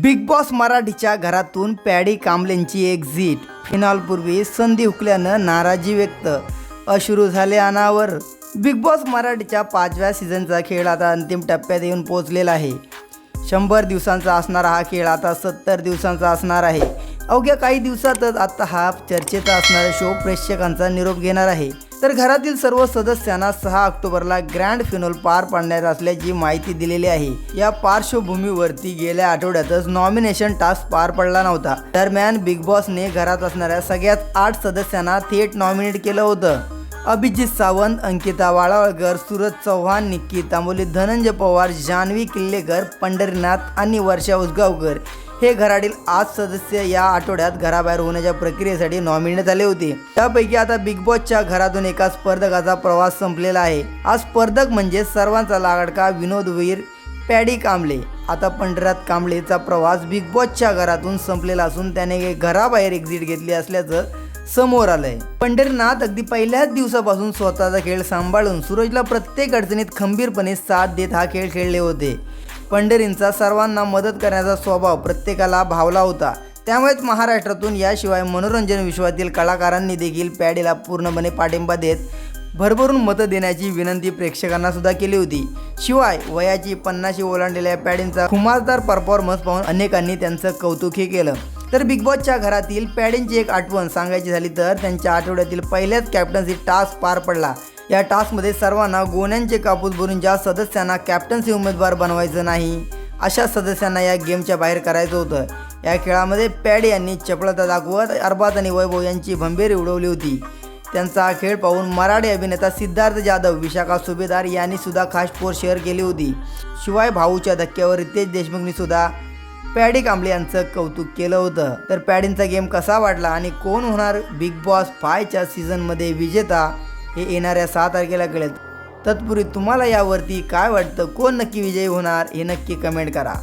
Big boss मराठीच्या घरातून paddy कांबलेंची exit फिनॉलपूर्वी संधी हुकल्यानं नाराजी व्यक्त. अश्रू झाले अनावर. बिग बॉस मराठीच्या पाचव्या सीझनचा खेळ आता अंतिम टप्प्यात येऊन पोहोचलेला आहे. शंभर दिवसांचा असणारा हा खेळ आता सत्तर दिवसांचा असणार आहे. अवघ्या काही दिवसातच आता हा चर्चेचा असणारा शो प्रेक्षकांचा निरोप घेणार आहे. तर घरातील सर्व सदस्यांना सहा ऑक्टोबरला ग्रँड फिनोल पार पाडणार असल्याची माहिती दिलेली आहे. या पार्श्वभूमीवरती गेल्या आठवड्यातच नॉमिनेशन टास्क पार पडला नव्हता. दरम्यान बिग बॉसने घरात असणाऱ्या सगळ्यात आठ सदस्यांना थेट नॉमिनेट केलं होतं. अभिजित सावंत अंकिता वाळावळकर सूरज चव्हाण निक्की तांबोली धनंजय पवार जान्हवी किल्लेकर पंढरीनाथ आणि वर्षा उसगावकर हे घरातील आठ सदस्य या आठवड्यात घराबाहेर होण्याच्या प्रक्रियेसाठी नॉमिनेट झाले होते. त्यापैकी आता बिग बॉसच्या घरातून एका स्पर्धकाचा प्रवास संपलेला आहे. हा स्पर्धक म्हणजे सर्वांचा लाडका विनोदवीर पॅडी कांबळे. आता पंढरात कांबळेचा प्रवास बिग बॉसच्या घरातून संपलेला असून त्याने घराबाहेर एक्झिट घेतली असल्याचं समोर आलंय. पंढरनाथ अगदी पहिल्याच दिवसापासून स्वतःचा खेळ सांभाळून सूरजला प्रत्येक अडचणीत खंबीरपणे साथ देत हा खेळ खेळले होते. पंढरींचा सर्वांना मदत करण्याचा स्वभाव प्रत्येकाला भावला होता. त्यामुळेच महाराष्ट्रातून याशिवाय मनोरंजन विश्वातील कलाकारांनी देखील पॅडीला पूर्णपणे पाठिंबा देत भरभरून मतं देण्याची विनंती प्रेक्षकांना सुद्धा केली होती. शिवाय वयाची पन्नाशी ओलांडलेल्या पॅडींचा खुमासदार परफॉर्मन्स पाहून अनेकांनी त्यांचं कौतुकही केलं. तर बिग बॉसच्या घरातील पॅडींची एक आठवण सांगायची झाली तर त्यांच्या आठवड्यातील पहिल्याच कॅप्टन्सी टास्क पार पडला. या टास्कमध्ये सर्वांना गोण्यांचे कापूस भरून ज्या सदस्यांना कॅप्टन्सी उमेदवार बनवायचं नाही अशा सदस्यांना या गेमच्या बाहेर करायचं होतं. या खेळामध्ये पॅडी यांनी चपळता दाखवत अरबाज आणि वैभव यांची भंभेरी उडवली होती. त्यांचा हा खेळ पाहून मराठी अभिनेता सिद्धार्थ जाधव विशाखा सुभेदार यांनी सुद्धा खास पोर शेअर केली होती. शिवाय भाऊच्या धक्क्यावर रितेश देशमुखनी सुद्धा पॅडी कांबळे यांचं कौतुक केलं होतं. तर पॅडींचा गेम कसा वाटला आणि कोण होणार बिग बॉस फायच्या सीझनमध्ये विजेता? हे येणाऱ्या सहा तारखेला कळेल. तत्पूर्वी तुम्हाला यावरती काय वाटतं कोण नक्की विजयी होणार हे नक्की कमेंट करा.